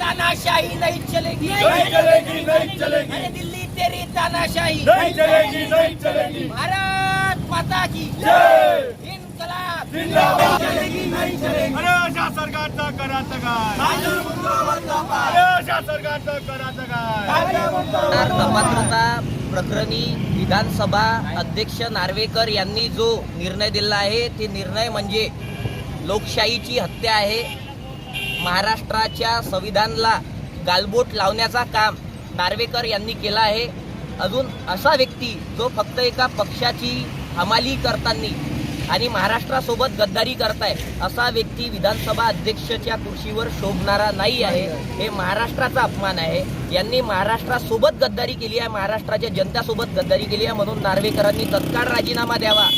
तानाशाही नाही चलेगी. नहीं चलेगी नहीं चलेगी. अरे दिल्ली तेरी तानाशाही. नहीं चलेगी नहीं चलेगी. भारत माता की इनकलाब. जिंदाबाद. चलेगी नाही चलेगी. अरे अशा सरकारचा करायचं काय अरे अशा सरकारचा करायचं काय तर अपात्रता प्रकरणी विधानसभा अध्यक्ष नार्वेकर यांनी जो निर्णय दिला आहे ते निर्णय म्हणजे लोकशाहीची हत्या आहे. महाराष्ट्राच्या संविधानला गालबोट लावण्याचा काम नार्वेकर यांनी केला आहे. अजून असा व्यक्ती जो फक्त एका पक्षाची हमाली करताना आणि महाराष्ट्रासोबत गद्दारी करताय असा व्यक्ती विधानसभा अध्यक्षच्या कुर्सीवर शोभणारा नाही आहे. हे महाराष्ट्राचा अपमान आहे. यांनी महाराष्ट्रासोबत गद्दारी केली आहे महाराष्ट्राच्या जनतेसोबत गद्दारी केली आहे म्हणून नार्वेकरांनी तत्काळ राजीनामा द्यावा.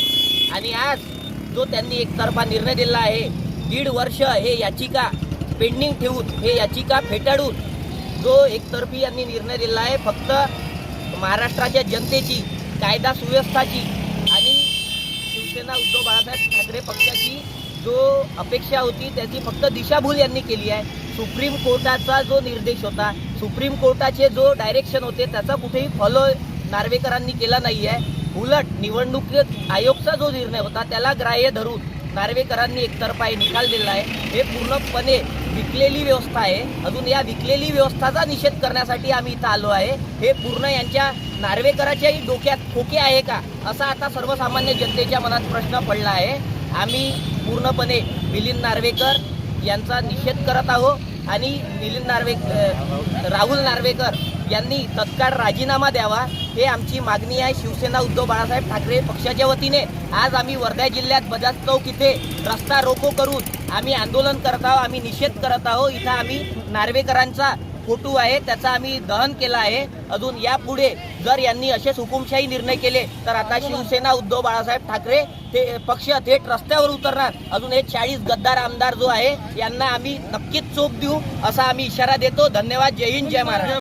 आणि आज जो त्यांनी एकतर्फा निर्णय दिला आहे दीड वर्ष हे याचिका पेंडिंग ठेवून हे याचिका फेटाळून जो एकतर्फी यांनी निर्णय दिला आहे फक्त महाराष्ट्राच्या जनतेची कायदा सुव्यवस्थाची आणि शिवसेना उद्धव बाळासाहेब ठाकरे पक्षाची जो अपेक्षा होती त्याची फक्त दिशाभूल यांनी केली आहे. सुप्रीम कोर्टाचा जो निर्देश होता सुप्रीम कोर्टाचे जो डायरेक्शन होते त्याचा कुठेही फॉलो नार्वेकरांनी केला नाही आहे. उलट निवडणूक आयोगचा जो निर्णय होता त्याला ग्राह्य धरून नार्वेकरांनी एकतर्फा निकाल दिला आहे. हे पूर्णपणे विकलेली व्यवस्था आहे. अजून या विकलेली व्यवस्थाचा निषेध करण्यासाठी आम्ही इथं आलो आहे. हे पूर्ण यांच्या नार्वेकराच्याही डोक्यात खोके आहे का? असा आता सर्वसामान्य जनतेच्या मनात प्रश्न पडला आहे. आम्ही पूर्णपणे मिलिंद नार्वेकर यांचा निषेध करत आहोत आणि मिलिंद नार्वे राहुल नार्वेकर यांनी तत्काळ राजीनामा द्यावा. हे आमची मागणी आहे. शिवसेना उद्धव बाळासाहेब ठाकरे पक्षाच्या वतीने. आज आम्ही वर्धा जिल्ह्यात बजाज चौक इथे रस्ता रोको करून आम्ही आंदोलन करत आहोत आम्ही निषेध करत आहोत. इथं आम्ही नार्वेकरांचा फोटो आहे त्याचा आम्ही दहन केला आहे. अजून यापुढे जर यांनी असेच हुकुमशाही निर्णय केले तर आता शिवसेना उद्धव बाळासाहेब ठाकरे ते पक्ष थेट रस्त्यावर उतरणार. अजून हे चाळीस गद्दार आमदार जो आहे यांना आम्ही नक्कीच चोप देऊ असा आम्ही इशारा देतो. धन्यवाद. जय हिंद जय महाराष्ट्र.